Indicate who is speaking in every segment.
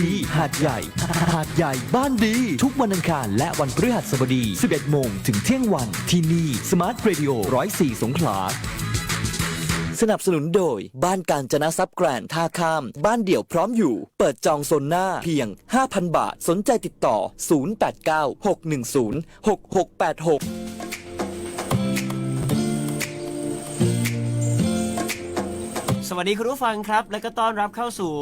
Speaker 1: ดีหาดใหญ่ หาดใหญ่บ้านดี ทุกวันอังคารและวันพฤหัสบดี 11 โมงถึงเที่ยงวัน ที่นี่สมาร์ทเรดิโอ104 สงขลาสนับสนุนโดย บ้านการจนะซับแกรนท่าข้าม บ้านเดี่ยวพร้อมอยู่ เปิดจองโซนหน้าเพียง 5,000 บาท สนใจติดต่อ 089 610 6686
Speaker 2: สวัสดีคุณผู้ฟังครับ และก็ต้อนรับเข้าสู่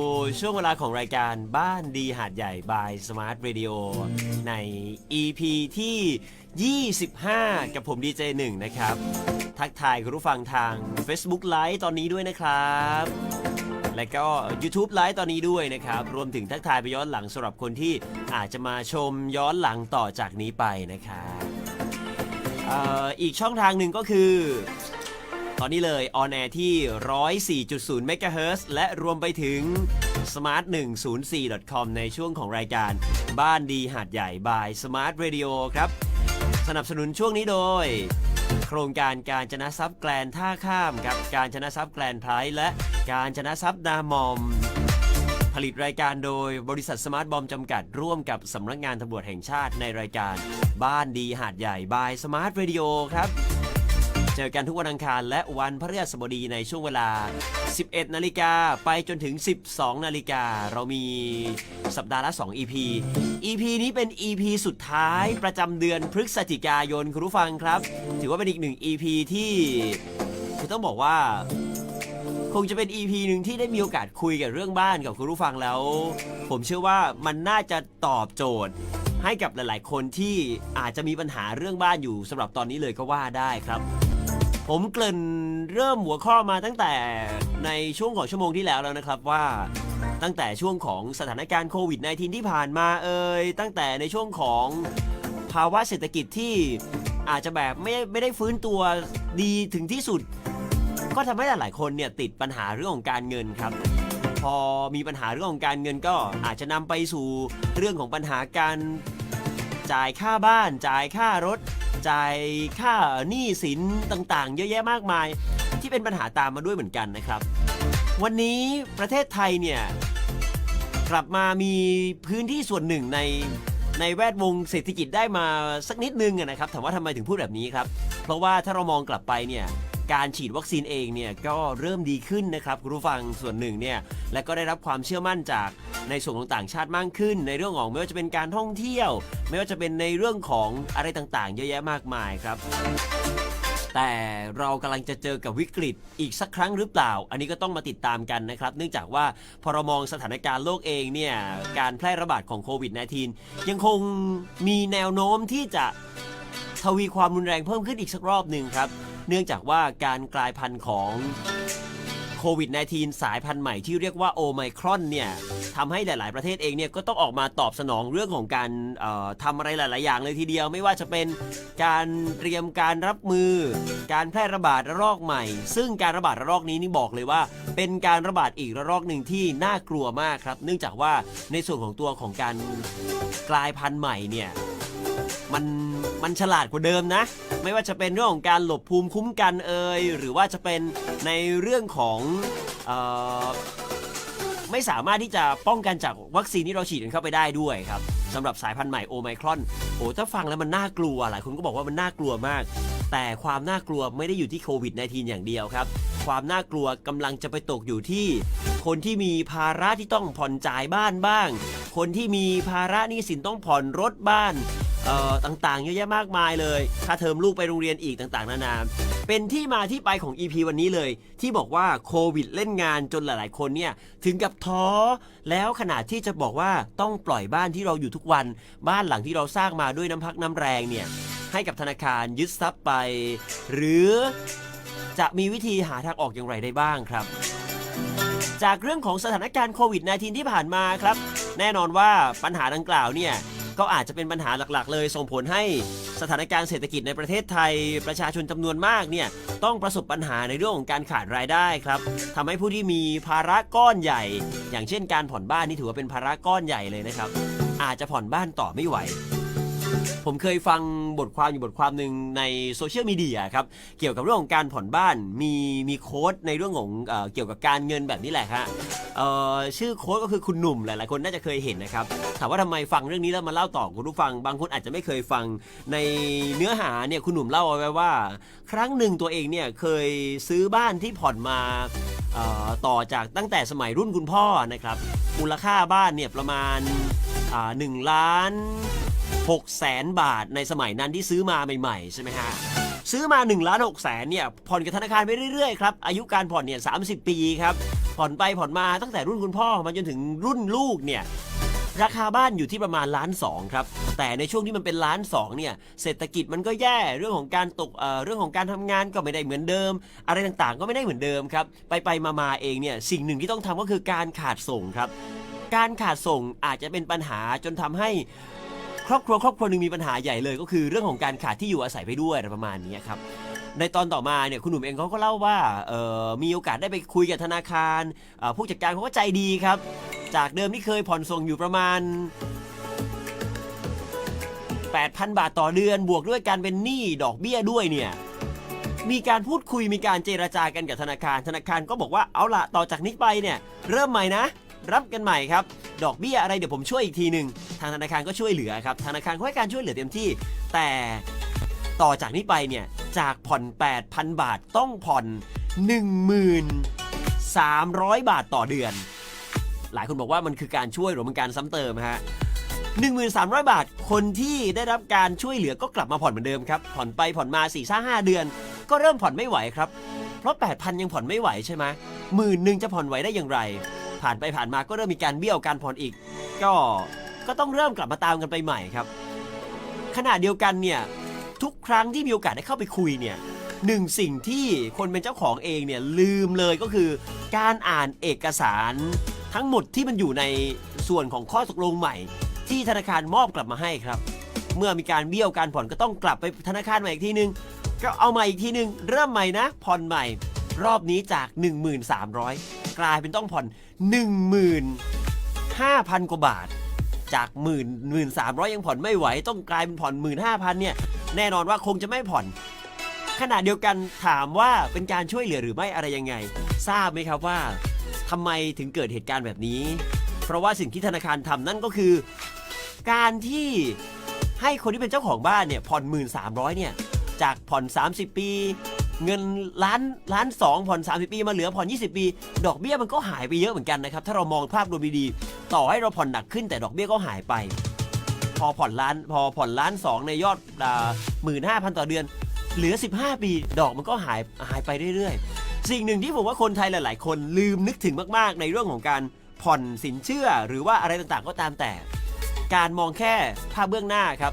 Speaker 2: ช่วงเวลาของรายการบ้านดีหาดใหญ่ by Smart Radio ใน EP ที่ 25 กับผมดีเจหนึ่งนะครับ ทักทายคุณผู้ฟังทาง Facebook Live ตอนนี้ด้วยนะครับ และก็ YouTube Live ตอนนี้ด้วยนะครับ รวมถึงทักทายไปย้อนหลังสำหรับคนที่อาจจะมาชมย้อนหลังต่อจากนี้ไปนะครับเอ่ออีกช่องทางหนึ่งก็คือ ตอนนี้เลยออนแอร์ที่ 104.0 MHz และรวมไปถึง smart 104 com ในช่วงของรายการบ้านดีหาดใหญ่ by Smart Radio ครับ สนับสนุนช่วงนี้โดย โครงการการชนะทรัพย์แกลนท่าข้ามครับการชนะทรัพย์แกลนไพรและการชนะทรัพย์นามอม ผลิตรายการโดยบริษัทสมาร์ทบอมจำกัดร่วมกับสำนักงานตำรวจแห่งชาติในรายการ บ้านดีหาดใหญ่ by Smart Radio ครับ เจอกันทุกวันอังคารและวันพฤหัสบดีในช่วงเวลา 11 นาฬิกาไปจนถึง 12 นาฬิกา เรามีสัปดาห์ละ 2 EP EP นี้เป็น EP สุดท้ายประจำเดือนพฤศจิกายนคุณผู้ฟังครับ ถือว่าเป็นอีกหนึ่ง EP ที่คือต้องบอกว่า คงจะเป็น EP หนึ่งที่ได้มีโอกาสคุยกับเรื่องบ้านกับคุณผู้ฟังแล้ว ผมเชื่อว่ามันน่าจะตอบโจทย์ให้กับหลาย ๆ คนที่อาจจะมีปัญหาเรื่องบ้านอยู่สำหรับตอนนี้เลยก็ว่าได้ครับ ผมเกริ่นเริ่มหัวข้อมาตั้งแต่ในช่วงของชั่วโมงที่แล้วแล้วนะครับว่าตั้งแต่ช่วงของสถานการณ์โควิด -19 ที่ผ่านมาเอ่ยตั้งแต่ในช่วงของภาวะเศรษฐกิจที่อาจจะแบบไม่ไม่ได้ฟื้นตัวดีถึงที่สุด ก็ทำให้หลายๆคนเนี่ยติดปัญหาเรื่องของการเงินครับ พอมีปัญหาเรื่องของการเงินก็อาจจะนำไปสู่เรื่องของปัญหาการจ่ายค่าบ้าน จ่ายค่ารถ จ่ายค่าหนี้สินต่างๆ เยอะแยะมากมาย ที่เป็นปัญหาตามมาด้วยเหมือนกันนะครับ วันนี้ประเทศไทยเนี่ยกลับมามีพื้นที่ส่วนหนึ่งในในแวดวงเศรษฐกิจได้มาสักนิดนึงนะครับถามว่าทำไมถึงพูดแบบนี้ครับ เพราะว่าถ้าเรามองกลับไปเนี่ยการฉีดวัคซีนเองเนี่ยก็เริ่มดีขึ้นนะครับคุณผู้ฟังส่วนหนึ่งเนี่ยและก็ได้รับความเชื่อมั่นจาก ในส่วนของต่างชาติมากขึ้น ในเรื่องของไม่ว่าจะเป็นการท่องเที่ยว ไม่ว่าจะเป็นในเรื่องของอะไรต่างๆ เยอะแยะมากมายครับแต่เรากำลังจะเจอกับวิกฤตอีกสักครั้งหรือเปล่า อันนี้ก็ต้องมาติดตามกันนะครับ เนื่องจากว่าพอเรามองสถานการณ์โลกเองเนี่ย การแพร่ระบาดของโควิด -19 ยังคงมีแนวโน้มที่จะทวีความรุนแรงเพิ่มขึ้นอีกสักรอบหนึ่งครับ เนื่องจากว่าการกลายพันธุ์ของ วิด -19 สายพันธุ์ใหม่ที่เรียกว่าโอไมครอนเนี่ยทำให้หลาย ๆ ประเทศเองเนี่ยก็ต้องออกมาตอบสนองเรื่องของการทำอะไรหลาย ๆ อย่างเลยทีเดียว ไม่ว่าจะเป็นการเตรียมการรับมือ การแพร่ระบาดระลอกใหม่ ซึ่งการระบาดระลอกนี้นี่บอกเลยว่า เป็นการระบาดอีกระลอกหนึ่งที่น่ากลัวมากครับ เนื่องจากว่าในส่วนของตัวของการกลายพันธุ์ใหม่เนี่ย มันมันฉลาดกว่าเดิมนะ ไม่ว่าจะเป็นเรื่องของการหลบภูมิคุ้มกันเอ่ยหรือว่าจะเป็นในเรื่องของออไม่สามารถที่จะป้องกันจากวัคซีนที่เราฉีดกันเข้าไปได้ด้วยครับสำหรับสายพันธุ์ใหม่โอไมครอนโอ้ถ้าฟังแล้วมันน่ากลัวหลายคนก็บอกว่ามันน่ากลัวมาก แต่ความน่ากลัวไม่ได้อยู่ที่โควิด -19 อย่างเดียวครับ ความน่ากลัวกำลังจะไปตกอยู่ที่คนที่มีภาระที่ต้องผ่อนจ่ายบ้านบ้าง คนที่มีภาระหนี้สินต้องผ่อนรถบ้าน เอ่อต่างๆ เยอะแยะมากมายเลยค่าเทอมลูกไปโรงเรียนอีกต่างๆ นานา เป็นที่มาที่ไปของ EP วันนี้เลย ที่บอกว่าโควิดเล่นงานจนหลายๆ คนเนี่ยถึงกับท้อ แล้วขนาดที่จะบอกว่าต้องปล่อยบ้านที่เราอยู่ทุกวัน บ้านหลังที่เราสร้างมาด้วยน้ำพักน้ำแรงเนี่ยให้กับธนาคารยึดทรัพย์ไป หรือจะมีวิธีหาทางออกอย่างไรได้บ้างครับ จากเรื่องของสถานการณ์โควิด -19 ที่ผ่านมาครับ แน่นอนว่าปัญหาดังกล่าวเนี่ย ก็อาจจะเป็นปัญหาหลักๆ เลย ส่งผลให้สถานการณ์เศรษฐกิจในประเทศไทย ประชาชนจำนวนมากเนี่ยต้องประสบปัญหาในเรื่องของการขาดรายได้ครับทำให้ผู้ที่มีภาระก้อนใหญ่ อย่างเช่นการผ่อนบ้านนี่ถือว่าเป็นภาระก้อนใหญ่เลยนะครับ อาจจะผ่อนบ้านต่อไม่ไหว ผมเคยฟังบทความอยู่บทความหนึ่งในโซเชียลมีเดียครับ เกี่ยวกับเรื่องของการผ่อนบ้านมีมีโค้ดในเรื่องของเออเกี่ยวกับการเงินแบบนี้แหละฮะเอ่อชื่อโค้ดก็คือคุณหนุ่มหลายๆคนน่าจะเคยเห็นนะครับถามว่าทำไมฟังเรื่องนี้แล้วมาเล่าต่อคุณผู้ฟัง บางคนอาจจะไม่เคยฟังในเนื้อหาเนี่ยคุณหนุ่มเล่าเอาไว้ว่า ครั้งหนึ่งตัวเองเนี่ยเคยซื้อบ้านที่ผ่อนมาเอ่อต่อจากตั้งแต่สมัยรุ่นคุณพ่อนะครับมูลค่าบ้านเนี่ยประมาณหนึ่งล้าน 6แสนบาทในสมัยนั้นที่ซื้อมาใหม่ๆ ใช่ไหมฮะ ซื้อมา1ล้าน6แสนเนี่ย ผ่อนกับธนาคารไปเรื่อยๆครับ อายุการผ่อนเนี่ย30 ปีครับ ผ่อนไปผ่อนมาตั้งแต่รุ่นคุณพ่อมาจนถึงรุ่นลูกเนี่ยราคาบ้านอยู่ที่ประมาณล้านสองครับ แต่ในช่วงที่มันเป็นล้านสองเนี่ย เศรษฐกิจมันก็แย่เรื่องของการตกเอ่อเรื่องของการทำงานก็ไม่ได้เหมือนเดิม อะไรต่างๆ ก็ไม่ได้เหมือนเดิมครับ ไปไปมามาๆเองเนี่ยสิ่งหนึ่งที่ต้องทำก็คือการขาดส่งครับ การขาดส่งอาจจะเป็นปัญหาจนทำให้ ครอบครัวครอบครัวหนึ่งมีปัญหาใหญ่เลย ก็คือเรื่องของการขาดที่อยู่อาศัยไปด้วยอะไรประมาณนี้ครับในตอนต่อมาเนี่ยคุณหนุ่มเองเขาก็เล่าว่ามีโอกาสได้ไปคุยกับธนาคารผู้จัดการเขาก็ใจดีครับ จากเดิมที่เคยผ่อนส่งอยู่ประมาณ 8,000 บาทต่อเดือนบวกด้วยการเป็นหนี้ดอกเบี้ยด้วยเนี่ยมีการพูดคุยมีการเจรจากันกับธนาคาร ธนาคารก็บอกว่าเอาละต่อจากนี้ไปเนี่ยเริ่มใหม่นะ รับกันใหม่ครับ ดอกเบี้ยอะไรเดี๋ยวผมช่วยอีกทีหนึ่งทางธนาคารก็ช่วยเหลือครับธนาคารก็ให้การช่วยเหลือเต็มที่ แต่ต่อจากนี้ไปเนี่ยจากผ่อน 8,000 บาทต้องผ่อน 1,300 บาทต่อเดือน หลายคนบอกว่ามันคือการช่วยหรือมันการซ้ำเติมฮะ1,300 บาท คนที่ได้รับการช่วยเหลือก็กลับมาผ่อนเหมือนเดิมครับ ผ่อนไปผ่อนมา4ี่ห้าเดือน ก็เริ่มผ่อนไม่ไหวครับ เพราะ 8,000 ยังผ่อนไม่ไหวใช่ไหมหมื่นหนึ่งจะผ่อนไหวได้อย่างไร ผ่านไปผ่านมาก็เริ่มมีการเบี้ยวการผ่อนอีก ก็ก็ต้องเริ่มกลับมาตามกันไปใหม่ครับ ขณะเดียวกันเนี่ยทุกครั้งที่มีโอกาสได้เข้าไปคุยเนี่ยหนึ่งสิ่งที่คนเป็นเจ้าของเองเนี่ยลืมเลยก็คือ การอ่านเอกสารทั้งหมดที่มันอยู่ในส่วนของข้อตกลงใหม่ ที่ธนาคารมอบกลับมาให้ครับ เมื่อมีการเบี้ยวการผ่อนก็ต้องกลับไปธนาคารใหม่อีกทีนึง ก็เอาใหม่อีกทีนึง เริ่มใหม่นะผ่อนใหม่ รอบนี้จาก 1,300 กลายเป็นต้องผ่อน 15,000 กว่าบาท จากหมื่นหมื่นสามร้อยยังผ่อนไม่ไหว ต้องกลายเป็นผ่อนหมื่นห้าพันเนี่ยแน่นอนว่าคงจะไม่ผ่อน ขณะเดียวกันถามว่าเป็นการช่วยเหลือหรือไม่อะไรยังไง ทราบไหมครับว่าทำไมถึงเกิดเหตุการณ์แบบนี้ เพราะว่าสิ่งที่ธนาคารทำนั่นก็คือ การที่ให้คนที่เป็นเจ้าของบ้านเนี่ยผ่อน 1,300เนี่ยจากผ่อน 30 ปี เงินล้านล้านสองผ่อน 30 ปีมาเหลือผ่อน 20 ปี ดอกเบี้ยมันก็หายไปเยอะเหมือนกันนะครับ ถ้าเรามองภาพรวมดีๆ ต่อให้เราผ่อนหนักขึ้นแต่ดอกเบี้ยก็หายไป พอผ่อนล้านพอผ่อนล้านสองในยอดหมื่นห้าพันต่อเดือน เหลือ 15 ปี ดอกมันก็หายหายไปเรื่อยๆ สิ่งหนึ่งที่ผมว่าคนไทยหลายๆ คนลืมนึกถึงมากๆ ในเรื่องของการผ่อนสินเชื่อหรือว่าอะไรต่างๆ ก็ตามแต่ การมองแค่ภาพเบื้องหน้าครับ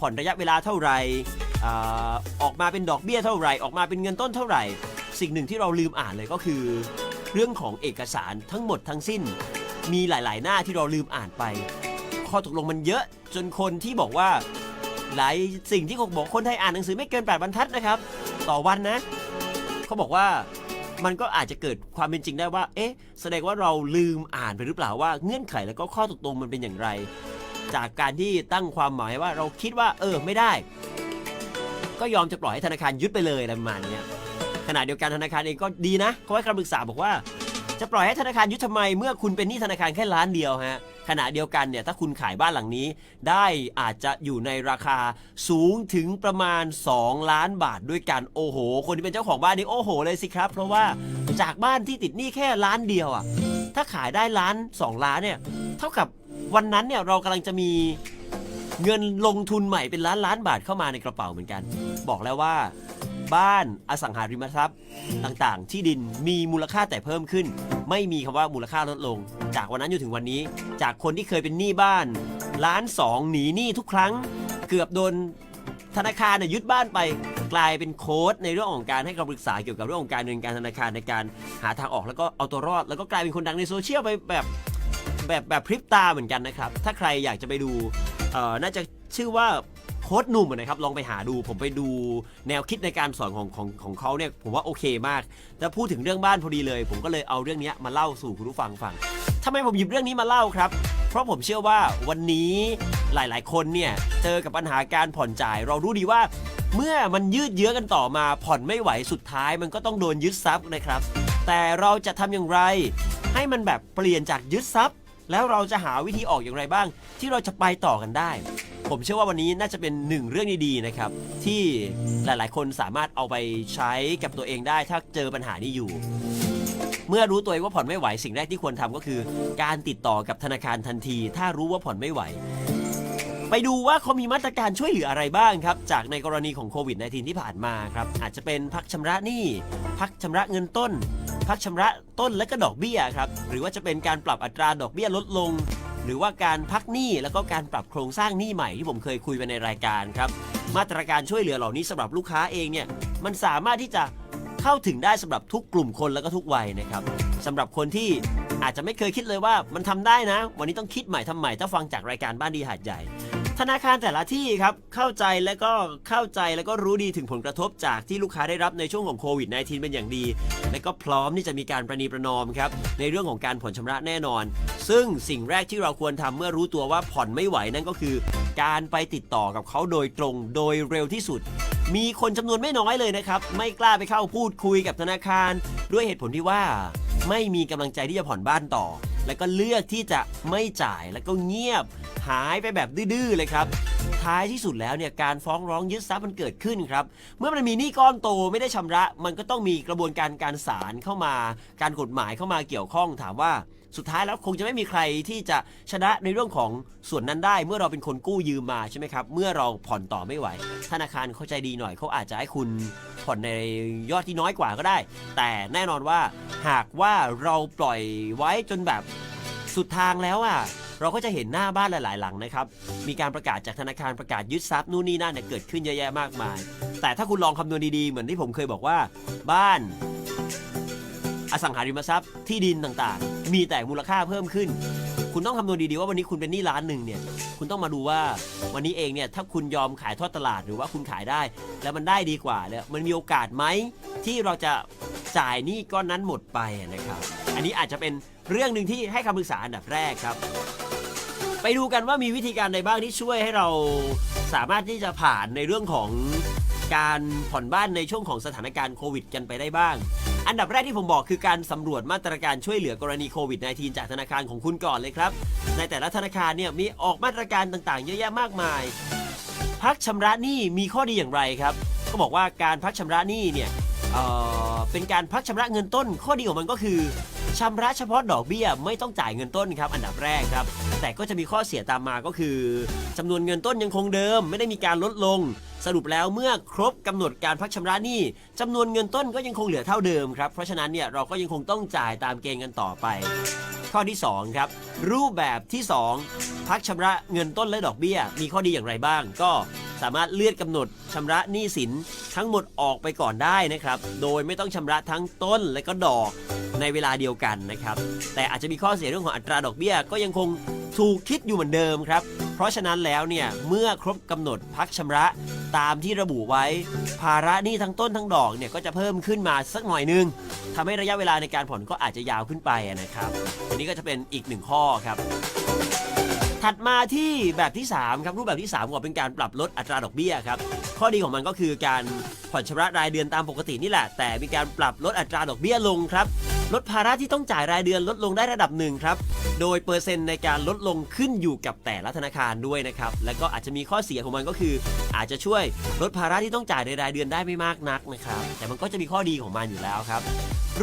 Speaker 2: ผ่อนระยะเวลาเท่าไหร่ อออกมาเป็นดอกเบี้ยเท่าไหร่ ออกมาเป็นเงินต้นเท่าไหร่ สิ่งหนึ่งที่เราลืมอ่านเลยก็คือ เรื่องของเอกสารทั้งหมดทั้งสิ้น มีหลาย ๆ หน้าที่เราลืมอ่านไป ข้อตกลงมันเยอะจนคนที่บอกว่าหลายสิ่งที่เขาบอกคนไทยอ่านหนังสือไม่เกิน8บรรทัดนะครับ ต่อวันนะเขาบอกว่ามันก็อาจจะเกิดความเป็นจริงได้ว่า เอ๊ะ แสดงว่าเราลืมอ่านไปหรือเปล่าว่าเงื่อนไขแล้วก็ข้อตกลงมันเป็นอย่างไร จากการที่ตั้งความหมายว่าเราคิดว่าเออไม่ได้ ก็ยอมจะปล่อยให้ธนาคารยึดไปเลยอะไรประมาณเนี้ยขณะเดียวกันธนาคารเองก็ดีนะเขาให้คำปรึกษาบอกว่า จะปล่อยให้ธนาคารยึดทำไมเมื่อคุณเป็นหนี้ธนาคารแค่ล้านเดียวฮะขณะเดียวกันเนี่ยถ้าคุณขายบ้านหลังนี้ ได้อาจจะอยู่ในราคาสูงถึงประมาณ 2 ล้านบาทด้วยกันโอ้โห คนที่เป็นเจ้าของบ้านนี่โอ้โหเลยสิครับ เพราะว่าจากบ้านที่ติดหนี้แค่ล้านเดียวอะถ้าขายได้ล้าน 2 ล้านเนี่ยเท่ากับวันนั้นเนี่ยเรากำลังจะมี เงินลงทุนใหม่เป็นล้านล้านบาทเข้ามาในกระเป๋าเหมือนกัน บอกแล้วว่า บ้านอสังหาริมทรัพย์ ต่างๆ ที่ดินมีมูลค่าแต่เพิ่มขึ้น ไม่มีคำว่ามูลค่าลดลง จากวันนั้นจนถึงวันนี้ จากคนที่เคยเป็นหนี้บ้านล้านสองหนีหนี้ทุกครั้ง เกือบโดนธนาคารเนี่ยยึดบ้านไปกลายเป็นโค้ดในเรื่องของการให้คำปรึกษาเกี่ยวกับเรื่องของการเงินการธนาคารในการหาทางออกแล้วก็เอาตัวรอด แล้วก็กลายเป็นคนดังในโซเชียลไปแบบแบบแบบพริบตาเหมือนกันนะครับ ถ้าใครอยากจะไปดู เอ่อน่าจะชื่อว่าโค้ดหนุ่มนะครับลองไปหาดูผมไปดูแนวคิดในการสอนของของของเขาเนี่ยผมว่าโอเคมากแต่พูดถึงเรื่องบ้านพอดีเลย ผมก็เลยเอาเรื่องนี้มาเล่าสู่คุณผู้ฟังฟังทำไมผมหยิบเรื่องนี้มาเล่าครับ เพราะผมเชื่อว่าวันนี้หลายๆ คนเนี่ยเจอกับปัญหาการผ่อนจ่าย เรารู้ดีว่า เมื่อมันยืดเยื้อกันต่อมาผ่อนไม่ไหวสุดท้าย มันก็ต้องโดนยึดทรัพย์นะครับ แต่เราจะทำอย่างไร ให้มันแบบเปลี่ยนจากยึดทรัพย์ แล้วเราจะหาวิธีออกอย่างไรบ้าง ที่เราจะไปต่อกันได้ ผมเชื่อว่าวันนี้น่าจะเป็นหนึ่งเรื่องดีๆนะครับ ที่หลายๆ คนสามารถเอาไปใช้กับตัวเองได้ถ้าเจอปัญหานี้อยู่ เมื่อรู้ตัวเองว่าผ่อนไม่ไหวสิ่งแรกที่ควรทำก็คือ การติดต่อกับธนาคารทันที ถ้ารู้ว่าผ่อนไม่ไหวไปดูว่าเขามีมาตรการช่วยเหลืออะไรบ้างครับ จากในกรณีของโควิด -19 ที่ผ่านมาครับ อาจจะเป็นพักชำระหนี้ พักชำระเงินต้น พักชำระต้นและก็ดอกเบี้ยครับ หรือว่าจะเป็นการปรับอัตราดอกเบี้ยลดลง หรือว่าการพักหนี้แล้วก็การปรับโครงสร้างหนี้ใหม่ที่ผมเคยคุยไปในรายการครับ มาตรการช่วยเหลือเหล่านี้สำหรับลูกค้าเองเนี่ยมันสามารถที่จะเข้าถึงได้สำหรับทุกกลุ่มคนแล้วก็ทุกวัยนะครับสำหรับคนที่อาจจะไม่เคยคิดเลยว่ามันทำได้นะ วันนี้ต้องคิดใหม่ทำใหม่ถ้าฟังจากรายการบ้านดีหาดใหญ่ ธนาคารแต่ละที่ครับเข้าใจและก็เข้าใจแล้วก็รู้ดีถึงผลกระทบจากที่ลูกค้าได้รับในช่วงของโควิด -19 เป็นอย่างดี และก็พร้อมที่จะมีการประนีประนอมครับในเรื่องของการผ่อนชำระแน่นอน ซึ่งสิ่งแรกที่เราควรทำเมื่อรู้ตัวว่าผ่อนไม่ไหวนั่นก็คือ การไปติดต่อกับเขาโดยตรงโดยเร็วที่สุด มีคนจำนวนไม่น้อยเลยนะครับ ไม่กล้าไปเข้าพูดคุยกับธนาคาร ด้วยเหตุผลที่ว่า ไม่มีกำลังใจที่จะผ่อนบ้านต่อ แล้วก็เลือกที่จะไม่จ่ายแล้วก็เงียบ หายไปแบบดื้อๆเลยครับท้ายที่สุดแล้วเนี่ยการฟ้องร้องยึดทรัพย์มันเกิดขึ้นครับ เมื่อมันมีหนี้ก้อนโตไม่ได้ชำระ มันก็ต้องมีกระบวนการการศาลเข้ามา การกฎหมายเข้ามาเกี่ยวข้องถามว่า สุดท้ายแล้วคงจะไม่มีใครที่จะชนะในเรื่องของส่วนนั้นได้ เมื่อเราเป็นคนกู้ยืมมาใช่ไหมครับ เมื่อเราผ่อนต่อไม่ไหว ธนาคารเข้าใจดีหน่อยเขาอาจจะให้คุณผ่อนในยอดที่น้อยกว่าก็ได้ แต่แน่นอนว่าหากว่าเราปล่อยไว้จนแบบสุดทางแล้วอะเราก็จะเห็นหน้าบ้านหลาย ๆ หลังนะครับ มีการประกาศจากธนาคารประกาศยึดทรัพย์นู่นนี่นั่นเนี่ยเกิดขึ้นเยอะแยะมากมาย แต่ถ้าคุณลองคำนวณดี ๆ เหมือนที่ผมเคยบอกว่า บ้าน อสังหาริมทรัพย์ที่ดินต่างๆ มีแต่มูลค่าเพิ่มขึ้น คุณต้องคำนวณดีๆว่าวันนี้คุณเป็นหนี้ล้านหนึ่งเนี่ยคุณต้องมาดูว่าวันนี้เองเนี่ยถ้าคุณยอมขายทอดตลาดหรือว่าคุณขายได้ แล้วมันได้ดีกว่าเนี่ยมันมีโอกาสไหมที่เราจะจ่ายหนี้ก้อนนั้นหมดไปนะครับ อันนี้อาจจะเป็นเรื่องหนึ่งที่ให้คำปรึกษาอันดับแรกครับ ไปดูกันว่ามีวิธีการใดบ้างที่ช่วยให้เราสามารถที่จะผ่านในเรื่องของการผ่อนบ้านในช่วงของสถานการณ์โควิดกันไปได้บ้าง อันดับแรกที่ผมบอกคือการสำรวจมาตรการช่วยเหลือกรณีโควิด -19 จากธนาคารของคุณก่อนเลยครับ ในแต่ละธนาคารเนี่ยมีออกมาตรการต่างๆ เยอะแยะมากมาย พักชำระหนี้มีข้อดีอย่างไรครับ ก็บอกว่าการพักชำระหนี้เนี่ย เอ่อเป็นการพักชำระเงินต้น ข้อดีของมันก็คือชำระเฉพาะดอกเบี้ยไม่ต้องจ่ายเงินต้นครับ อันดับแรกครับ แต่ก็จะมีข้อเสียตามมาก็คือจำนวนเงินต้นยังคงเดิม ไม่ได้มีการลดลง สรุปแล้วเมื่อครบกำหนดการพักชำระหนี้จำนวนเงินต้นก็ยังคงเหลือเท่าเดิมครับเพราะฉะนั้นเนี่ยเราก็ยังคงต้องจ่ายตามเกณฑ์กันต่อไป ข้อที่ 2 ครับ รูปแบบที่ 2 พักชำระเงินต้นและดอกเบี้ย มีข้อดีอย่างไรบ้าง ก็สามารถเลื่อนกำหนดชำระหนี้สิน ทั้งหมดออกไปก่อนได้นะครับ โดยไม่ต้องชำระทั้งต้นและก็ดอกในเวลาเดียวกันนะครับ แต่อาจจะมีข้อเสียเรื่องของอัตราดอกเบี้ยก็ยังคงถูกคิดอยู่เหมือนเดิมครับ เพราะฉะนั้นแล้วเนี่ยเมื่อครบกำหนดพักชำระตามที่ระบุไว้ ภาระหนี้ทั้งต้นทั้งดอกเนี่ยก็จะเพิ่มขึ้นมาสักหน่อยนึงทำให้ระยะเวลาในการผ่อนก็อาจจะยาวขึ้นไปนะครับอันนี้ก็จะเป็นอีกหนึ่งข้อครับถัดมาที่แบบที่ 3 ครับรูปแบบที่3ก็เป็นการปรับลดอัตราดอกเบี้ยครับ ข้อดีของมันก็คือการผ่อนชำระรายเดือนตามปกตินี่แหละ แต่มีการปรับลดอัตราดอกเบี้ยลงครับ ลดภาระที่ต้องจ่ายรายเดือนลดลงได้ระดับหนึ่งครับ โดยเปอร์เซ็นต์ในการลดลงขึ้นอยู่กับแต่ละธนาคารด้วยนะครับ แล้วก็อาจจะมีข้อเสียของมันก็คือ อาจจะช่วยลดภาระที่ต้องจ่ายในรายเดือนได้ไม่มากนักนะครับ แต่มันก็จะมีข้อดีของมันอยู่แล้วครับ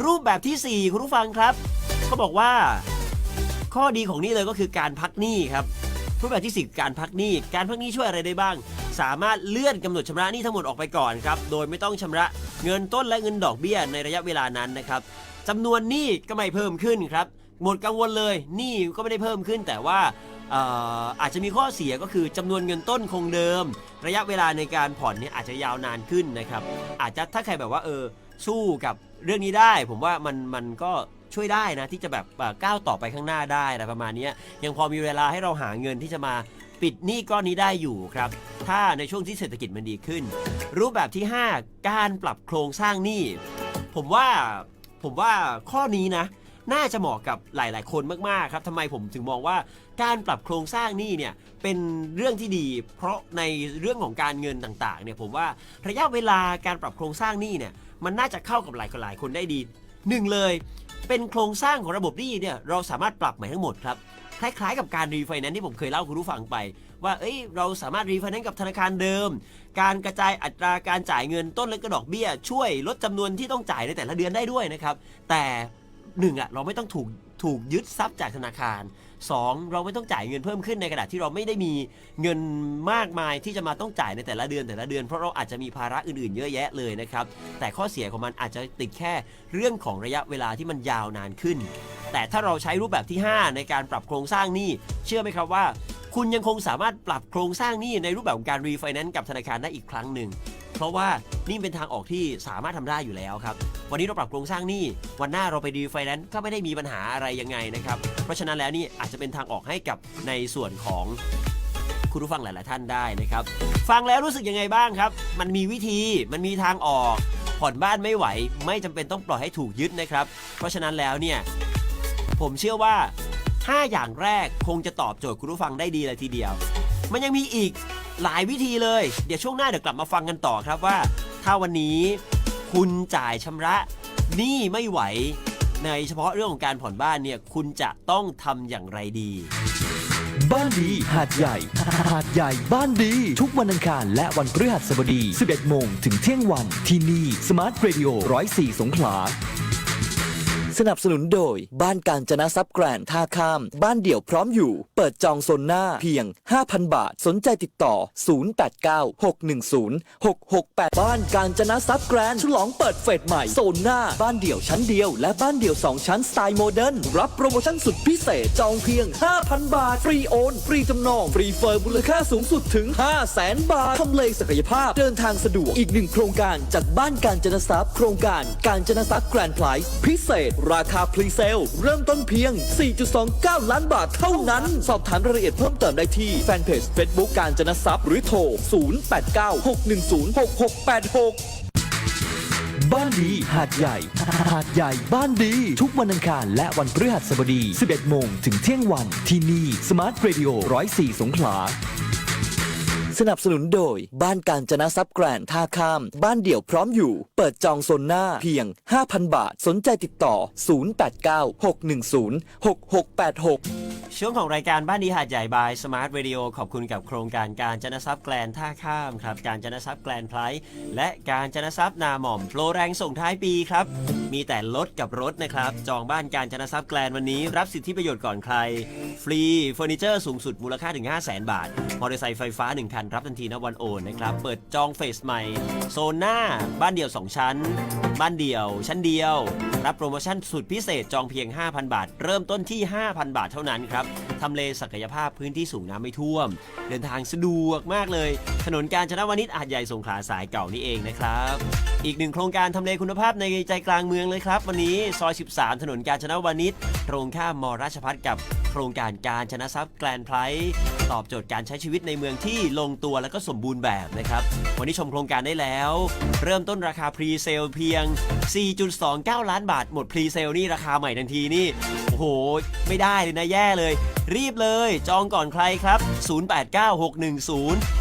Speaker 2: รูปแบบทีสี่4 คุณผู้ฟังครับเขาบอกว่า ข้อดีของนี่เลยก็คือการพักหนี้ครับรูปแบบที่4การพักหนี้ การพักหนี้ช่วยอะไรได้บ้าง สามารถเลื่อนกำหนดชำระหนี้ทั้งหมดออกไปก่อนครับ โดยไม่ต้องชำระเงินต้นและเงินดอกเบี้ยในระยะเวลานั้นนะครับจำนวนหนี้ก็ไม่เพิ่มขึ้นครับ หมดกังวลเลยหนี้ก็ไม่ได้เพิ่มขึ้น แต่ว่าเอ่อาจจะมีข้อเสียก็คือจำนวนเงินต้นคงเดิม ระยะเวลาในการผ่อนเนี่ยอาจจะยาวนานขึ้นนะครับ อาจจะถ้าใครแบบว่าเออสู้กับเรื่องนี้ได้ ผมว่ามันมันก็ช่วยได้นะที่จะแบบก้าวต่อไปข้างหน้าได้อะไรประมาณนี้ยังพอมีเวลาให้เราหาเงินที่จะมา ปิดหนี้ก้อนนี้ได้อยู่ครับ ถ้าในช่วงที่เศรษฐกิจมันดีขึ้น รูปแบบที่ 5 การปรับโครงสร้างหนี้ผมว่าผมว่าข้อนี้นะ น่าจะเหมาะกับหลาย ๆ คนมาก ๆ ครับทำไมผมถึงมองว่าการปรับโครงสร้างหนี้เนี่ยเป็นเรื่องที่ดี เพราะในเรื่องของการเงินต่าง ๆ เนี่ยผมว่าระยะเวลาการปรับโครงสร้างหนี้เนี่ยมันน่าจะเข้ากับหลายหลายคนได้ดีหนึ่งเลย เป็นโครงสร้างของระบบหนี้เนี่ยเราสามารถปรับใหม่ทั้งหมดครับ คล้ายๆ กับการรีไฟแนนซ์ที่ผมเคยเล่าคุณผู้ฟังไป ว่าเอ้ยเราสามารถรีไฟแนนซ์กับธนาคารเดิม การกระจายอัตราการจ่ายเงินต้นและก็ดอกเบี้ย ช่วยลดจำนวนที่ต้องจ่ายในแต่ละเดือนได้ด้วยนะครับแต่หนึ่งอะเราไม่ต้องถูกถูกยึดทรัพย์จากธนาคาร 2. เราไม่ต้องจ่ายเงินเพิ่มขึ้นในขณะที่เราไม่ได้มีเงินมากมายที่จะมาต้องจ่ายในแต่ละเดือนแต่ละเดือนเพราะเราอาจจะมีภาระอื่นๆ เยอะแยะเลยนะครับ แต่ข้อเสียของมันอาจจะติดแค่เรื่องของระยะเวลาที่มันยาวนานขึ้น แต่ถ้าเราใช้รูปแบบที่ 5 ในการปรับโครงสร้างหนี้เชื่อไหมครับว่า คุณยังคงสามารถปรับโครงสร้างหนี้ในรูปแบบของการรีไฟแนนซ์กับธนาคารได้อีกครั้งหนึ่ง เพราะว่านี่เป็นทางออกที่สามารถทำได้อยู่แล้วครับ วันนี้เราปรับโครงสร้างหนี้วันหน้าเราไปรีไฟแนนซ์ก็ไม่ได้มีปัญหาอะไรยังไงนะครับ เพราะฉะนั้นแล้วนี่อาจจะเป็นทางออกให้กับในส่วนของคุณผู้ฟังหลาย ๆ ท่านได้นะครับ ฟังแล้วรู้สึกยังไงบ้างครับ มันมีวิธีมันมีทางออก ผ่อนบ้านไม่ไหว ไม่จำเป็นต้องปล่อยให้ถูกยึดนะครับ เพราะฉะนั้นแล้วเนี่ยผมเชื่อว่า 5 อย่างแรกคงจะตอบโจทย์คุณผู้ฟังได้ดีเลยทีเดียว มันยังมีอีก หลายวิธีเลย เดี๋ยวช่วงหน้าเดี๋ยวกลับมาฟังกันต่อครับว่า ถ้าวันนี้คุณจ่ายชำระหนี้ไม่ไหว ในเฉพาะเรื่องของการผ่อนบ้านเนี่ยคุณจะต้องทำอย่างไรดี
Speaker 1: บ้านดีหาดใหญ่ หาดใหญ่บ้านดี ทุกวันอังคารและวันพฤหัสบดี 11 โมงถึงเที่ยงวันที่นี่สมาร์ทเรดิโอ104 สงขลา สนับสนุนโดย บ้านการจนะซับแกรนท่าข้าม บ้านเดี่ยวพร้อมอยู่ เปิดจองโซนหน้าเพียง 5,000 บาท สนใจติดต่อ 089-610-668บ้านการจนะซับแกรนฉลองเปิดเฟสใหม่โซนหน้า บ้านเดี่ยวชั้นเดียว และบ้านเดี่ยว 2 ชั้นสไตล์โมเดิร์นรับโปรโมชั่นสุดพิเศษจองเพียง 5,000 บาท ฟรีโอนฟรีจำนอง ฟรีเฟิร์มูลค่าสูงสุดถึง 500,000 บาททำเลศักยภาพเดินทางสะดวกอีกหนึ่งโครงการจากบ้านการจนทรัพย์โครงการการจนทรัพย์แกรนด์ไพรส์พิเศษราคาพรีเซล เริ่มต้นเพียง 4.29 ล้านบาทเท่านั้น สอบถามรายละเอียดเพิ่มเติมได้ที่แฟนเพจ Facebook การจนทรัพย์หรือโทร 089-610-6686บ้านดีหาดใหญ่ หาดใหญ่บ้านดี ทุกวันอังคารและวันพฤหัสบดี 11 โมงถึงเที่ยงวันที่นี่สมาร์ทเรดิโอ104 สงขลา สนับสนุนโดย บ้านการจนะซับแกรนท่าข้าม บ้านเดี่ยวพร้อมอยู่ เปิดจองโซนหน้าเพียง 5,000 บาท สนใจติดต่อ 089-610-6686
Speaker 2: ช่วงของรายการบ้านดีหาดใหญ่บายสมาร์ทเรดิโอขอบคุณกับโครงการการจนทรัพย์แกลนท่าข้ามครับ การจนทรัพย์แกลนไพร์และการจนทรัพย์นาหม่อมโปรแรงส่งท้ายปีครับ มีแต่ลดกับรถนะครับ จองบ้านการจนทรัพย์แกลนวันนี้ รับสิทธิประโยชน์ก่อนใคร ฟรีเฟอร์นิเจอร์สูงสุดมูลค่าถึง 5 0 0 0 0 0 บาท มอเตอร์ไซค์ไฟฟ้า 1 คัน รับทันทีนะวันโอนนะครับ เปิดจองเฟสใหม่ โซนหน้า บ้านเดี่ยว 2 ชั้น บ้านเดี่ยว ชั้นเดียว รับโปรโมชั่นสุดพิเศษจองเพียง 5,000 บาท เริ่มต้นที่ 5,000 บาทเท่านั้นครับทำเลศักยภาพพื้นที่สูงน้ำไม่ท่วม เดินทางสะดวกมากเลย ถนนการจนวนิชอาจใหญ่สงขลาสายเก่านี่เองนะครับ อีกหนึ่งโครงการทำเลคุณภาพในใจกลางเมืองเลยครับ วันนี้ซอย 13 ถนนการจนวนิชตรงข้ามมราชพัฒกับ ครงการการชนะทรัพย์แกลนไพรส์ตอบโจทย์การใช้ชีวิตในเมืองที่ลงตัวและก็สมบูรณ์แบบนะครับ วันนี้ชมโครงการได้แล้ว เริ่มต้นราคาพรีเซลเพียง 4.29 ล้านบาท หมดพรีเซลนี่ราคาใหม่ทันทีนี่ โอ้โห ไม่ได้เลยนะแย่เลย รีบเลย จองก่อนใครครับ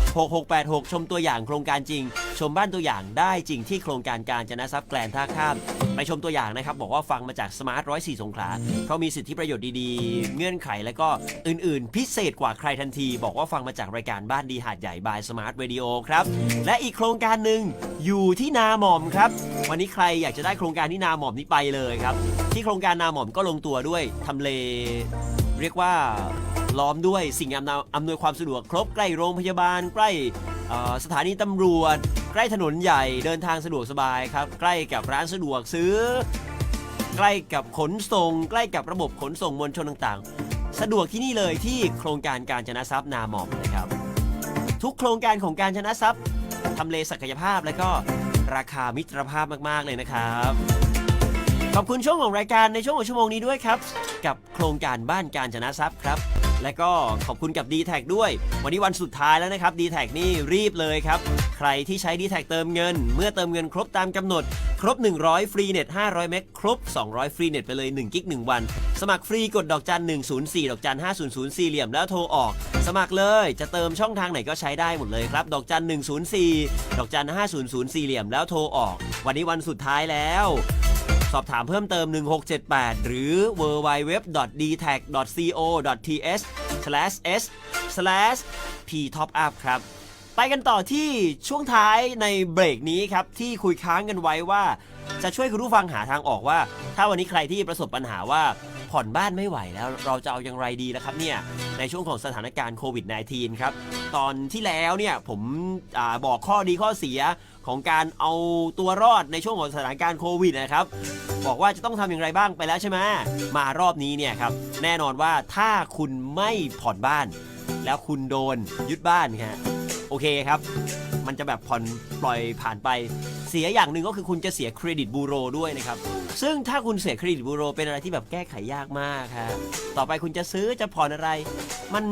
Speaker 2: 089610 6686 ชมตัวอย่างโครงการจริง ชมบ้านตัวอย่างได้จริงที่โครงการการจนะทรัพย์แกลนท่าข้าม ไปชมตัวอย่างนะครับ บอกว่าฟังมาจากสมาร์ทร้อยสี่สงขลาเพรามีสิทธิประโยชน์ดีๆ เงื่อนไขและก็อื่นๆ พิเศษกว่าใครทันที บอกว่าฟังมาจากรายการบ้านดีหาดใหญ่บายสมาร์ทเรดิโอครับ และอีกโครงการหนึ่งอยู่ที่นาหม่อมครับ วันนี้ใครอยากจะได้โครงการที่นาหม่อมนี้ไปเลยครับ ที่โครงการนาหม่อมก็ลงตัวด้วยทำเล เรียกว่าล้อมด้วยสิ่งอำนวยอำนวยความสะดวกครบใกล้โรงพยาบาล ใกล้สถานีตำรวจ ใกล้ถนนใหญ่เดินทางสะดวกสบายครับ ใกล้กับร้านสะดวกซื้อ ใกล้กับขนส่ง ใกล้กับระบบขนส่งมวลชนต่างๆ สะดวกที่นี่เลยที่โครงการการจนะทรัพย์นาหมอมนะครับ ทุกโครงการของการชนะทรัพย์ทำเลศักยภาพและก็ราคามิตรภาพมากๆเลยนะครับ ขอบคุณช่วงของรายการในช่วงของชั่วโมงนี้ด้วยครับ กับโครงการบ้านการชนะทรัพย์ครับ และก็ขอบคุณกับ d t แทด้วย วันนี้วันสุดท้ายแล้วนะครับ d t แทนี่รีบเลยครับ ใครที่ใช้ d t แทเติมเงิน เมื่อเติมเงินครบตามกำหนด ครบ 100 ฟรีเน็ต500 เมกครบ 200 ฟรีเน็ตไปเลย1กิก1วัน สมัครฟรีกดดอกจัน104 ดอกจัน5004เหลี่ยมแล้วโทรออก สมัครเลยจะเติมช่องทางไหนก็ใช้ได้หมดเลยครับดอกจัน104 ดอกจัน5004เหลี่ยมแล้วโทรออก วันนี้วันสุดท้ายแล้ว สอบถามเพิ่มเติม 1678 หรือ www.dtag.co.th/s/ptopup ครับ ไปกันต่อที่ช่วงท้ายในเบรกนี้ครับ ที่คุยค้างกันไว้ว่า จะช่วยคุณผู้ฟังหาทางออกว่า ถ้าวันนี้ใครที่ประสบปัญหาว่าผ่อนบ้านไม่ไหวแล้วเราจะเอาอย่างไรดีละครับเนี่ยในช่วงของสถานการณ์โควิด -19 ครับ ตอนที่แล้วเนี่ยผมอบอกข้อดีข้อเสีย ของการเอาตัวรอดในช่วงของสถานการณ์โควิดนะครับ บอกว่าจะต้องทำอย่างไรบ้างไปแล้วใช่ไหมมารอบนี้เนี่ยครับแน่นอนว่าถ้าคุณไม่ผ่อนบ้าน แล้วคุณโดนยึดบ้านฮะโอเคครับ มันจะแบบผ่อนปล่อยผ่านไป เสียอย่างหนึ่งก็คือคุณจะเสียเครดิตบูโรด้วยนะครับ ซึ่งถ้าคุณเสียเครดิตบูโรเป็นอะไรที่แบบแก้ไขยากมากครับต่อไปคุณจะซื้อจะผ่อนอะไร มัน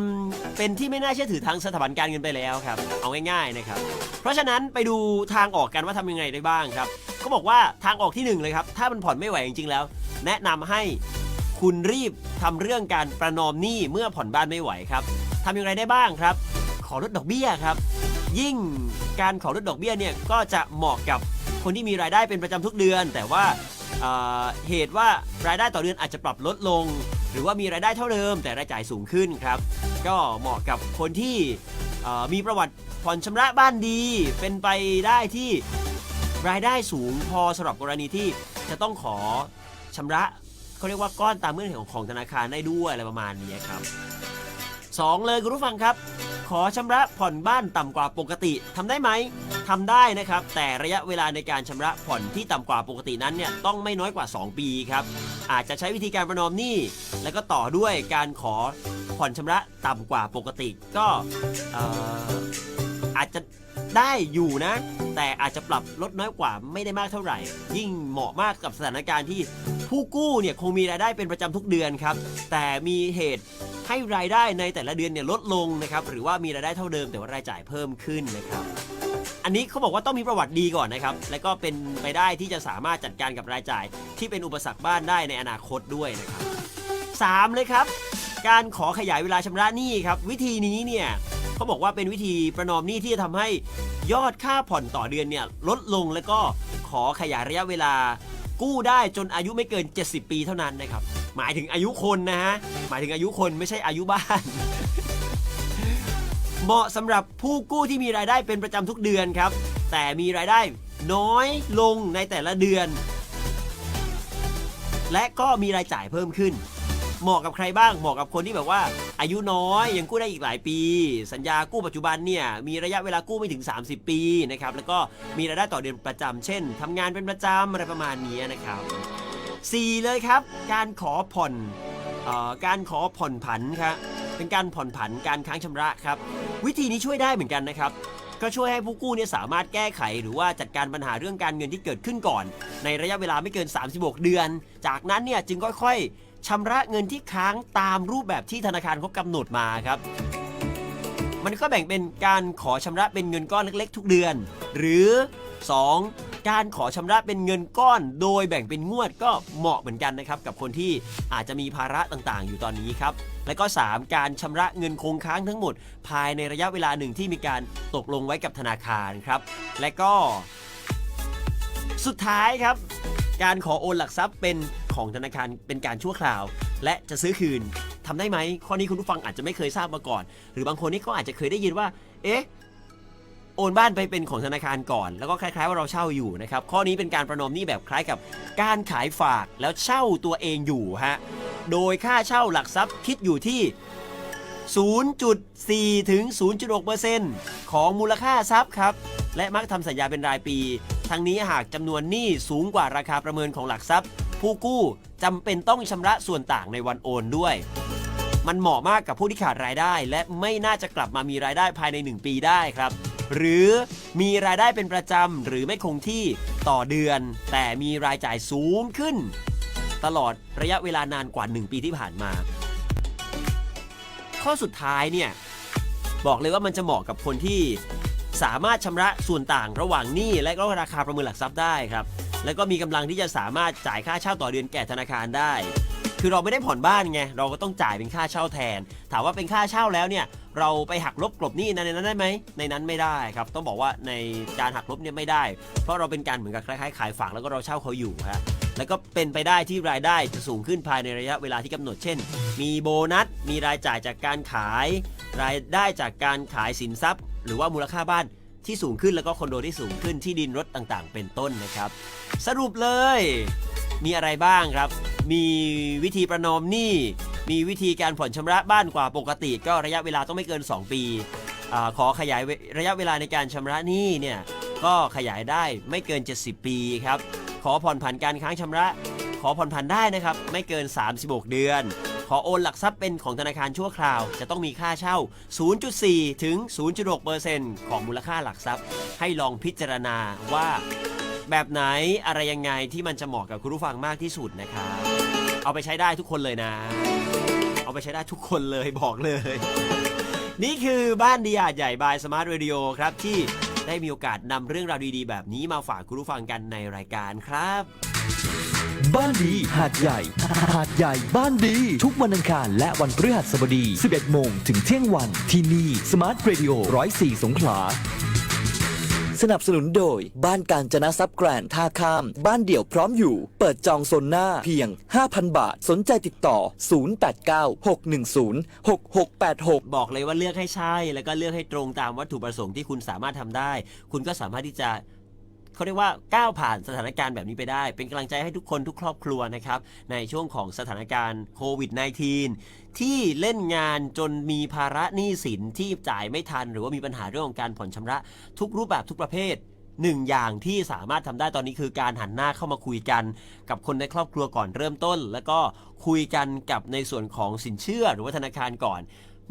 Speaker 2: เป็นที่ไม่น่าเชื่อถือทางสถาบันการเงินไปแล้วครับ เอาง่ายๆนะครับ เพราะฉะนั้นไปดูทางออกกันว่าทำยังไงได้บ้างครับ ก็บอกว่าทางออกที่หนึ่งเลยครับ ถ้ามันผ่อนไม่ไหวจริงๆแล้ว แนะนำให้คุณรีบทำเรื่องการประนอมหนี้เมื่อผ่อนบ้านไม่ไหวครับทำอย่างไรได้บ้างครับ ขอลดดอกเบี้ยครับ ยิ่ง การขอลดดอกเบี้ยเนี่ยก็จะเหมาะกับคนที่มีรายได้เป็นประจำทุกเดือน แต่ว่าเเหตุว่ารายได้ต่อเดือนอาจจะปรับลดลง หรือว่ามีรายได้เท่าเดิม แต่รายจ่ายสูงขึ้นครับ ก็เหมาะกับคนที่มีประวัติผ่อนชำระบ้านดี เป็นไปได้ที่รายได้สูงพอสำหรับกรณีที่จะต้องขอชำระเขาเรียกว่าก้อนตามเงื่อนไขของธนาคารได้ด้วยอะไรประมาณนี้ครับ สองเลยคุณผู้ฟังครับ ขอชำระผ่อนบ้านต่ำกว่าปกติทำได้ไหมทำได้นะครับ แต่ระยะเวลาในการชำระผ่อนที่ต่ำกว่าปกตินั้นเนี่ยต้องไม่น้อยกว่า 2 ปีครับ อาจจะใช้วิธีการประนอมหนี้แล้วก็ต่อด้วยการขอผ่อนชำระต่ำกว่าปกติ ก็เอ่ออาจจะได้อยู่นะ แต่อาจจะปรับลดน้อยกว่าไม่ได้มากเท่าไหร่ ยิ่งเหมาะมากกับสถานการณ์ที่ผู้กู้เนี่ยคงมีรายได้เป็นประจำทุกเดือนครับ แต่มีเหตุ ให้รายได้ในแต่ละเดือนเนี่ยลดลงนะครับหรือว่ามีรายได้เท่าเดิมแต่ว่ารายจ่ายเพิ่มขึ้นนะครับอันนี้เขาบอกว่าต้องมีประวัติดีก่อนนะครับ และก็เป็นไปได้ที่จะสามารถจัดการกับรายจ่าย ที่เป็นอุปสรรคบ้านได้ในอนาคตด้วยนะครับ 3 เลยครับ การขอขยายเวลาชำระหนี้ครับ วิธีนี้เนี่ยเขาบอกว่าเป็นวิธีประนอมหนี้ที่จะทำให้ยอดค่าผ่อนต่อเดือนเนี่ยลดลงแล้วก็ขอขยายระยะเวลา กู้ได้จนอายุไม่เกิน 70 ปีเท่านั้นนะครับ หมายถึงอายุคนนะฮะ หมายถึงอายุคนไม่ใช่อายุบ้าน เหมาะสำหรับผู้กู้ที่มีรายได้เป็นประจำทุกเดือนครับ แต่มีรายได้น้อยลงในแต่ละเดือน และก็มีรายจ่ายเพิ่มขึ้น เหมาะกับใครบ้าง เหมาะกับคนที่แบบว่า อายุน้อยยังกู้ได้อีกหลายปี สัญญากู้ปัจจุบันเนี่ยมีระยะเวลากู้ไม่ถึง 30 ปีนะครับแล้วก็มีรายได้ต่อเดือนประจำเช่นทำงานเป็นประจำอะไรประมาณนี้นะครับ 4 เลยครับ การขอผ่อนออการขอผ่อนผันครับเป็นการผ่อนผันการค้างชำระครับ วิธีนี้ช่วยได้เหมือนกันนะครับ ก็ช่วยให้ผู้กู้เนี่ยสามารถแก้ไข หรือว่าจัดการปัญหาเรื่องการเงินที่เกิดขึ้นก่อน ในระยะเวลาไม่เกิน 36 เดือน จากนั้นเนี่ยจึงค่อยๆชำระเงินที่ค้างตามรูปแบบที่ธนาคารเขากำหนดมาครับมันก็แบ่งเป็นการขอชำระเป็นเงินก้อนเล็ก ๆ ทุกเดือน หรือ 2. การขอชำระเป็นเงินก้อน โดยแบ่งเป็นงวดก็เหมาะเหมือนกันนะครับกับคนที่อาจจะมีภาระต่างๆ อยู่ตอนนี้ครับและก็ 3. การชำระเงินคงค้างทั้งหมด ภายในระยะเวลาหนึ่งที่มีการตกลงไว้กับธนาคารครับ และก็ สุดท้ายครับ การขอโอนหลักทรัพย์เป็นของธนาคารเป็นการชั่วคราว และจะซื้อคืนทำได้ไหมข้อนี้คุณผู้ฟังอาจจะไม่เคยทราบมาก่อน หรือบางคนนี่ก็อาจจะเคยได้ยินว่า เอ๊ะ โอนบ้านไปเป็นของธนาคารก่อน แล้วก็คล้ายๆว่าเราเช่าอยู่นะครับ ข้อนี้เป็นการประนอมหนี้แบบคล้ายกับการขายฝากแล้วเช่าตัวเองอยู่ฮะ โดยค่าเช่าหลักทรัพย์คิดอยู่ที่ 0.4 ถึง 0.6%ของมูลค่าทรัพย์ครับ และมักทำสัญญาเป็นรายปี ทั้งนี้หากจำนวนหนี้สูงกว่าราคาประเมินของหลักทรัพย์ ผู้กู้จำเป็นต้องชำระส่วนต่างในวันโอนด้วยมันเหมาะมากกับผู้ที่ขาดรายได้ และไม่น่าจะกลับมามีรายได้ภายใน 1 ปีได้ครับ หรือมีรายได้เป็นประจำหรือไม่คงที่ต่อเดือน แต่มีรายจ่ายสูงขึ้น ตลอดระยะเวลานานกว่า 1 ปีที่ผ่านมา ข้อสุดท้ายเนี่ย บอกเลยว่ามันจะเหมาะกับคนที่สามารถชำระส่วนต่างระหว่างหนี้และก็ราคาประเมินหลักทรัพย์ได้ครับ แล้วก็มีกำลังที่จะสามารถจ่ายค่าเช่าต่อเดือนแก่ธนาคารได้ คือเราไม่ได้ผ่อนบ้านไงเราก็ต้องจ่ายเป็นค่าเช่าแทน ถามว่าเป็นค่าเช่าแล้วเนี่ยเราไปหักลบกลบหนี้ในนั้นได้ไหมในนั้นไม่ได้ครับ ต้องบอกว่าในการหักลบเนี่ยไม่ได้ เพราะเราเป็นการเหมือนกับคล้ายๆขายฝากแล้วก็เราเช่าเขาอยู่ฮะแล้วก็เป็นไปได้ที่รายได้จะสูงขึ้นภายในระยะเวลาที่กำหนดเช่น มีโบนัส มีรายจ่ายจากการขาย รายได้จากการขายสินทรัพย์ หรือว่ามูลค่าบ้านที่สูงขึ้นแล้วก็คอนโดที่สูงขึ้นที่ดินรถต่างๆ เป็นต้นนะครับ สรุปเลย มีอะไรบ้างครับ มีวิธีประนอมหนี้มีวิธีการผ่อนชำระบ้านกว่าปกติ ก็ระยะเวลาต้องไม่เกิน 2 ปีอขอขยายระยะเวลาในการชำระหนี้เนี่ยก็ขยายได้ไม่เกิน 70 ปีครับขอผ่อนผันการค้างชำระ ขอผ่อนผันได้นะครับไม่เกิน 36 เดือนขอโอนหลักทรัพย์เป็นของธนาคารชั่วคราว จะต้องมีค่าเช่า 0.4 ถึง 0.6%ของมูลค่าหลักทรัพย์ ให้ลองพิจารณาว่า แบบไหนอะไรยังไงที่มันจะเหมาะกับคุณผู้ฟังมากที่สุดนะครับ เอาไปใช้ได้ทุกคนเลยนะ เอาไปใช้ได้ทุกคนเลยบอกเลย นี่คือบ้านดีอาจใหญ่บายสมาร์ทเรดิโอครับที่ได้มีโอกาสนำเรื่องราวดีๆ แบบนี้มาฝากคุณผู้ฟังกันในรายการครับ
Speaker 1: บ้านดีหาดใหญ่ หาดใหญ่บ้านดี ทุกวันอังคารและวันพฤหัสบดี 11 โมงถึงเที่ยงวันที่นี่สมาร์ทเรดิโอ104 สงขลา สนับสนุนโดย บ้านการจนะซับแกรนท่าข้าม บ้านเดี่ยวพร้อมอยู่ เปิดจองโซนหน้าเพียง 5,000 บาท สนใจติดต่อ 089-610-6686
Speaker 2: บอกเลยว่าเลือกให้ใช่ แล้วก็เลือกให้ตรงตามวัตถุประสงค์ที่คุณสามารถทำได้ คุณก็สามารถที่จะเขาเรียกว่าก้าวผ่านสถานการณ์แบบนี้ไปได้ เป็นกำลังใจให้ทุกคนทุกครอบครัวนะครับ ในช่วงของสถานการณ์โควิด -19 ที่เล่นงานจนมีภาระหนี้สินที่จ่ายไม่ทัน หรือว่ามีปัญหาเรื่องของการผ่อนชำระ ทุกรูปแบบทุกประเภทหนึ่งอย่างที่สามารถทำได้ตอนนี้คือการหันหน้าเข้ามาคุยกัน กับคนในครอบครัวก่อนเริ่มต้น แล้วก็คุยกันกับในส่วนของสินเชื่อหรือว่าธนาคารก่อน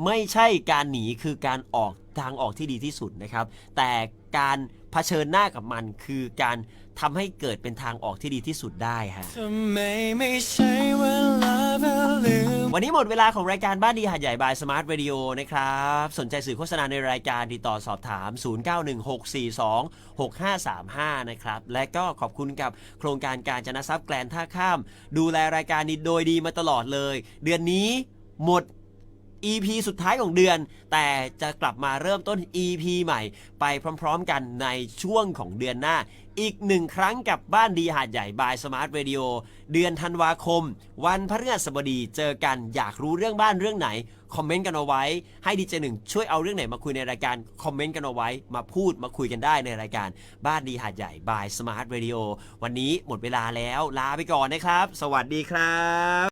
Speaker 2: ไม่ใช่การหนีคือการออกทางออกที่ดีที่สุดนะครับ แต่การ เผชิญหน้ากับมันคือการทำให้เกิดเป็นทางออกที่ดีที่สุดได้ฮะ
Speaker 3: ทำไมไม่ใช่เวลาเพื่อลืม
Speaker 2: วันนี้หมดเวลาของรายการบ้านดีหาดใหญ่บายสมาร์ท r a ดิโอนะครับ สนใจสื่อโฆษณาในรายการติดต่อสอบถาม 0916426535 นะครับ และก็ขอบคุณกับโครงการการจนะทรัพย์แกลนท่าข้าม ดูแลรายการนี้โดยดีมาตลอดเลย เดือนนี้หมด EP สุดท้ายของเดือน แต่จะกลับมาเริ่มต้น EP ใหม่ ไปพร้อมๆกันในช่วงของเดือนหน้า อีกหนึ่งครั้งกับบ้านดีหาดใหญ่บายสมาร์ทเรดิโอเดือนธันวาคม วันพฤหัสบดีเจอกันอยากรู้เรื่องบ้านเรื่องไหน คอมเมนต์กันเอาไว้ ให้ดีเจหนึ่งช่วยเอาเรื่องไหนมาคุยในรายการคอมเมนต์กันเอาไว้ มาพูดมาคุยกันได้ในรายการบ้านดีหาดใหญ่บายสมาร์ทเรดิโอวันนี้หมดเวลาแล้วลาไปก่อนนะครับ สวัสดีครับ